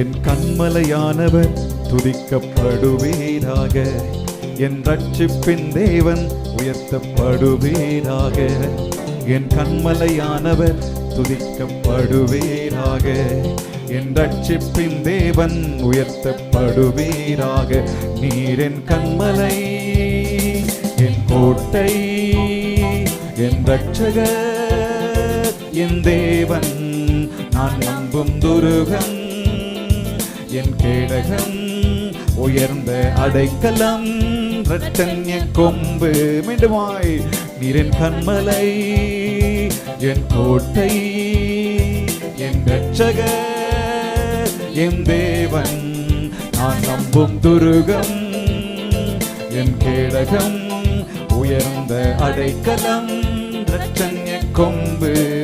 என் கண்மலையானவர் துதிக்கப்படுவீராக. என் ரட்சிப்பின் தேவன் உயர்த்தப்படுவீராக. என் கண்மலையானவர் துதிக்கப்படுவீராக. என் ரட்சிப்பின் தேவன் உயர்த்தப்படுவீராக. நீர் என் கண்மலை என் கோட்டை என் ரட்சகர் என் தேவன். நான் நம்பும் துருகன் என் கேடகம் உயர்ந்த அடைக்கலம் ரட்டன்ய கொம்பு மீண்டுமாய் நீரின் கண்மலை என் கோட்டை என் ரட்சக என் தேவன் நான் நம்பும் துருகம் என் கேடகம் உயர்ந்த அடைக்கலம் ரட்சன்ய கொம்பு.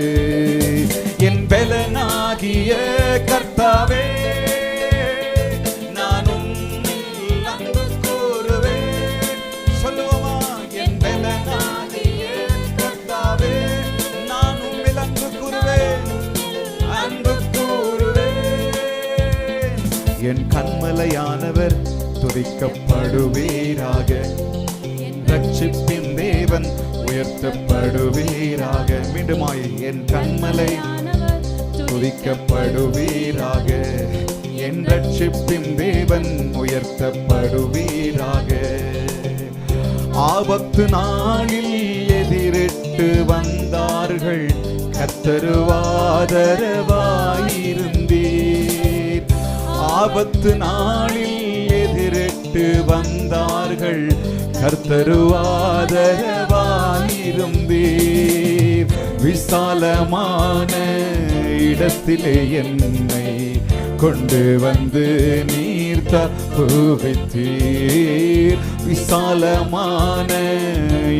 என் கண்மலையானவர் துதிக்கப்படுவீராக. ரட்சிப்பின் தேவன் உயர்த்தப்படுவீராக. மீண்டுமாய் என் கண்மலை துதிக்கப்படுவீராக. என் ரட்சிப்பின் தேவன் உயர்த்தப்படுவீராக. ஆபத்து நாளில் எதிரிட்டு வந்தார்கள். கத்தருவாதரவாயிருந்தீர் ஆபத்து நாளில் எதிரிட்டு வந்தார்கள். கர்த்தருவாதரவாயிருந்தீர் விசாலமான இடத்திலே என்னை கொண்டு வந்து நீர் தப்புவித்தீர் விசாலமான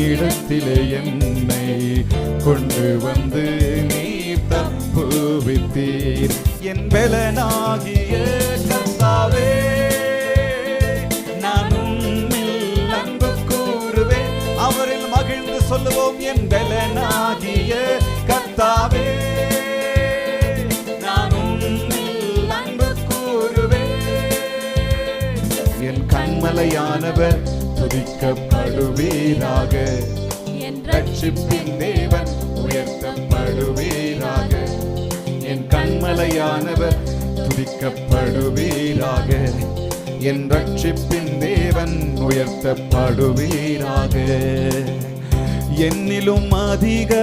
இடத்திலே என்னை கொண்டு வந்து நீர் தப்புவித்தீர் என் பலனாகி சொல்லுவோம் என் பலனாகிய கூறுவேன். என் கண்மலையானவர் துதிக்கப்படுவீராக. ரட்சிப்பின் தேவன் உயர்த்தப்படுவீராக. என் கண்மலையானவர் துதிக்கப்படுவீராக. என் ரட்சிப்பின் தேவன் உயர்த்தப்படுவீராக. என்னிலும் அதிக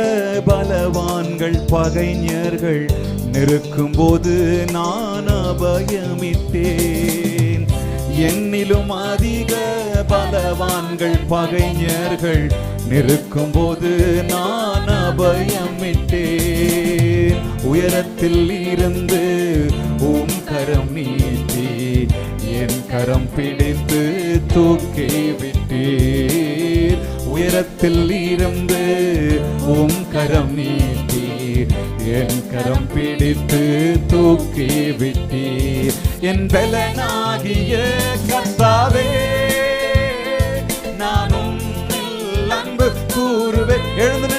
பலவான்கள் பகைஞர்கள். நெருக்கும் போது நான் அபயமித்தேன். என்னிலும் அதிக பலவான்கள் பகைஞர்கள். நெருக்கும் போது நான் அபயமிட்டேன் உயரத்தில் இருந்து உம் கரம் நீட்டி என் கரம் பிடித்து தூக்கி விட்டேன். உயரத்தில் இருந்து உம் கரம் நீட்டி என் கரம் பிடித்து தூக்கி விட்டி என் பலனாகிய கர்த்தாவே நானும் அன்பு கூறுவேன். எழுந்து